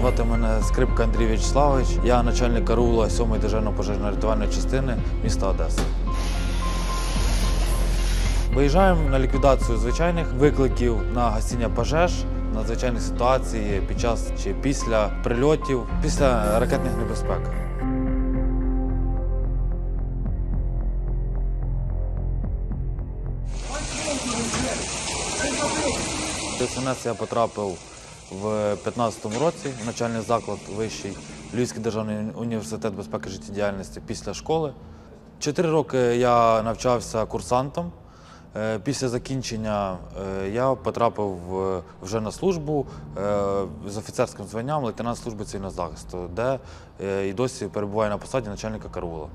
Звати мене Скрипка Андрій Вячеславович. Я начальник караула 7-ї державної пожежно-рятувальної частини міста Одеса. Виїжджаємо на ліквідацію звичайних викликів на гасіння пожеж, надзвичайних ситуацій під час чи після прильотів, після ракетних небезпек. ДСНС я потрапив в 15-му році в навчальний заклад вищий Львівський державний університет безпеки життєдіяльності після школи. Чотири роки я навчався курсантом. Е, Після закінчення е, я потрапив вже на службу е, з офіцерським званням лейтенант служби цивільного захисту, де е, і досі перебуваю на посаді начальника караула.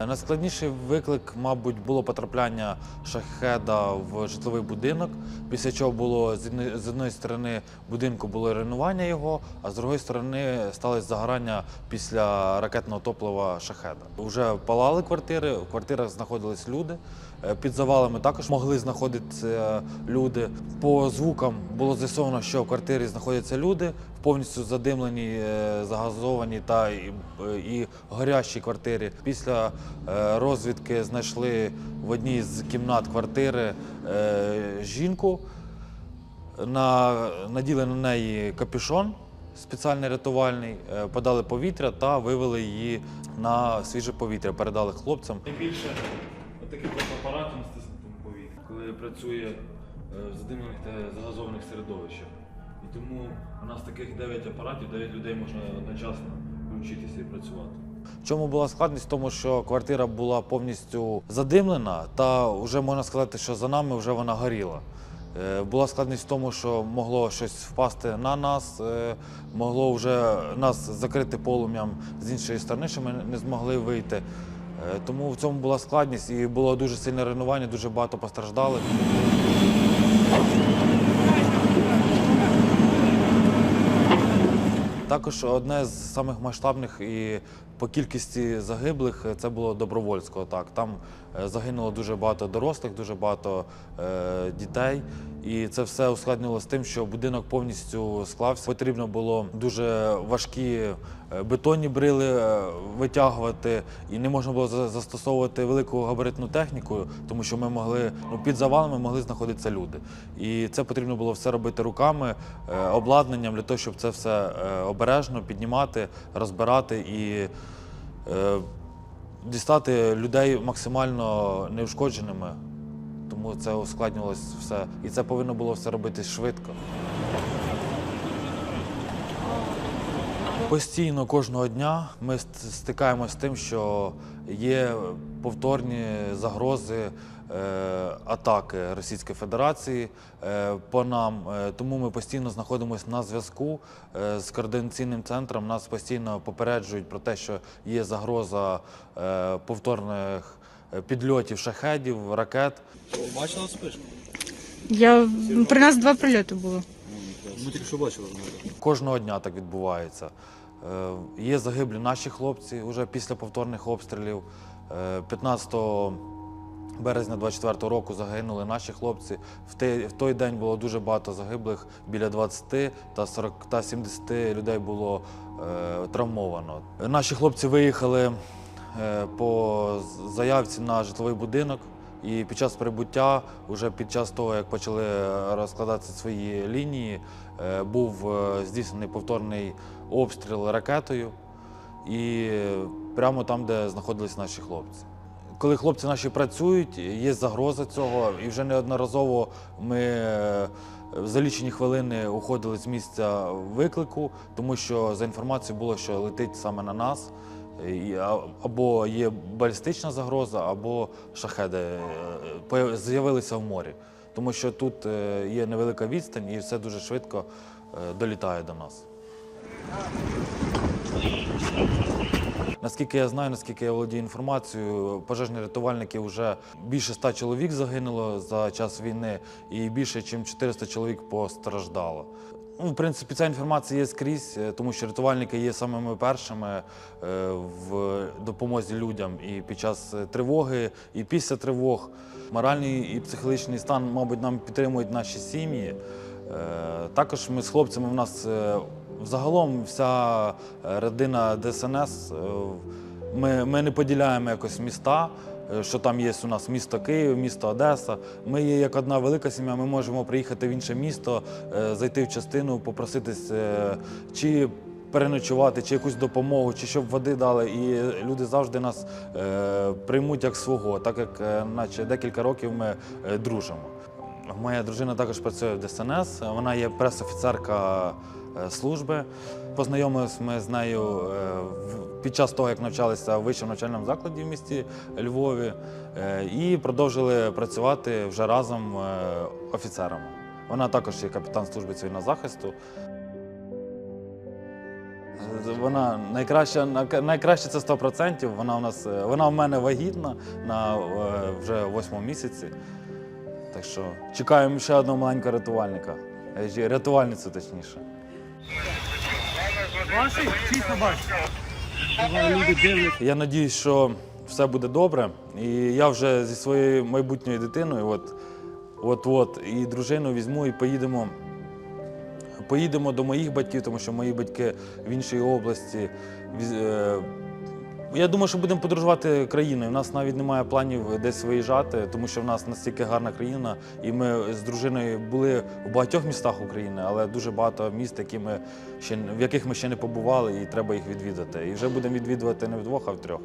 Найскладніший виклик, мабуть, було потрапляння шахеда в житловий будинок, після чого було з одної сторони будинку було руйнування його, а з другої сторони сталося загорання після ракетного топлива шахеда. Вже палали квартири, в квартирах знаходились люди. Е, Під завалами також могли знаходитися люди. По звукам було з'ясовано, що в квартирі знаходяться люди повністю задимленій, е, загазованій та і, е, і горящій квартирі. Після е, розвідки знайшли в одній з кімнат квартири жінку. На, наділи на неї капюшон спеціальний рятувальний, подали повітря та вивели її на свіже повітря, передали хлопцям. Найбільше таких апаратів на стиснутому повітрі, коли працює в задимлених та загазованих середовищах. І тому у нас таких 9 апаратів, 9 людей можна одночасно включитися і працювати. В чому була складність? В тому, що квартира була повністю задимлена, та вже можна сказати, що за нами вже вона горіла. Е, Була складність в тому, що могло щось впасти на нас, е, могло вже нас закрити полум'ям з іншої сторони, що ми не змогли вийти. Е, Тому в цьому була складність і було дуже сильне руйнування, дуже багато постраждалих. Також одне з самих масштабних і по кількості загиблих е, це було Добровольського. Так, там е, загинуло дуже багато дорослих, дуже багато е, дітей. І це все ускладнювалося тим, що будинок повністю склався. Потрібно було дуже важкі е, бетонні брили витягувати, і не можна було застосовувати велику габаритну техніку, тому що ми могли ну, під завалами могли знаходитися люди. І це потрібно було все робити руками, обладнанням для того, щоб це все обережно піднімати, розбирати і дістати людей максимально неушкодженими. Тому це ускладнювалося все. І це повинно було все робити швидко. Постійно кожного дня ми стикаємося з тим, що є повторні загрози е, атаки Російської Федерації е, по нам. Е, тому ми постійно знаходимося на зв'язку з координаційним центром. Нас постійно попереджують про те, що є загроза повторних підльотів шахедів, ракет. Бачила спишку? Я при нас два прильоти було. Ми тільки що бачили. Кожного дня так відбувається. Е, Є загиблі наші хлопці вже після повторних обстрілів. Е, 15 березня 24 року загинули наші хлопці. В той, день було дуже багато загиблих, біля 20 та 40 та 70 людей було е, травмовано. Наші хлопці виїхали е, по заявці на житловий будинок. І під час прибуття, вже під час того, як почали розкладатися свої лінії, е, був е, здійснений повторний обстріл ракетою і прямо там, де знаходились наші хлопці. Коли хлопці наші працюють, є загроза цього, і вже неодноразово ми е, за лічені хвилини уходили з місця виклику, тому що за інформацією було, що летить саме на нас. Або є балістична загроза, або шахеди е, з'явилися в морі. Тому що тут е, є невелика відстань і все дуже швидко е, долітає до нас. Наскільки я знаю, наскільки я володію інформацією, пожежні рятувальники вже більше ста чоловік загинуло за час війни, і більше, ніж 400 чоловік постраждало. Ну, в принципі, ця інформація є скрізь, е, тому що рятувальники є самими першими е, в допомозі людям і під час е, тривоги, і після тривог. Моральний і психологічний стан, мабуть, нам підтримують наші сім'ї. Також ми з хлопцями, у нас взагалом вся родина ДСНС, ми, ми не поділяємо якось міста, що там є у нас місто Київ, місто Одеса. Ми є як одна велика сім'я, ми можемо приїхати в інше місто, е, зайти в частину, попроситись е, чи переночувати, чи якусь допомогу, чи щоб води дали. І люди завжди нас е, приймуть як свого, так як е, наче декілька років ми е, дружимо. Моя дружина також працює в ДСНС, вона є прес-офіцерка е, служби. Познайомилися ми з нею е, під час того, як навчалися в вищому навчальному закладі в місті Львові, е, і продовжили працювати вже разом офіцерами. Вона також є капітан служби цивільного захисту. Вона найкраща, на- найкраще це 100%. Вона у нас вона в мене вагітна на вже восьмому місяці. Так що чекаємо ще одного маленького рятувальника. Е, Рятувальницю точніше. Я надіюсь, що все буде добре. І я вже зі своєю майбутньою дитиною, от, от, от, і дружину візьму і поїдемо. Поїдемо до моїх батьків, тому що мої батьки в іншій області. Я думаю, що будемо подорожувати країною. У нас навіть немає планів десь виїжджати, тому що в нас настільки гарна країна, і ми з дружиною були у багатьох містах України, але дуже багато міст, які ми ще, в яких ми ще не побували, і треба їх відвідати. І вже будемо відвідувати не вдвох, а втрьох.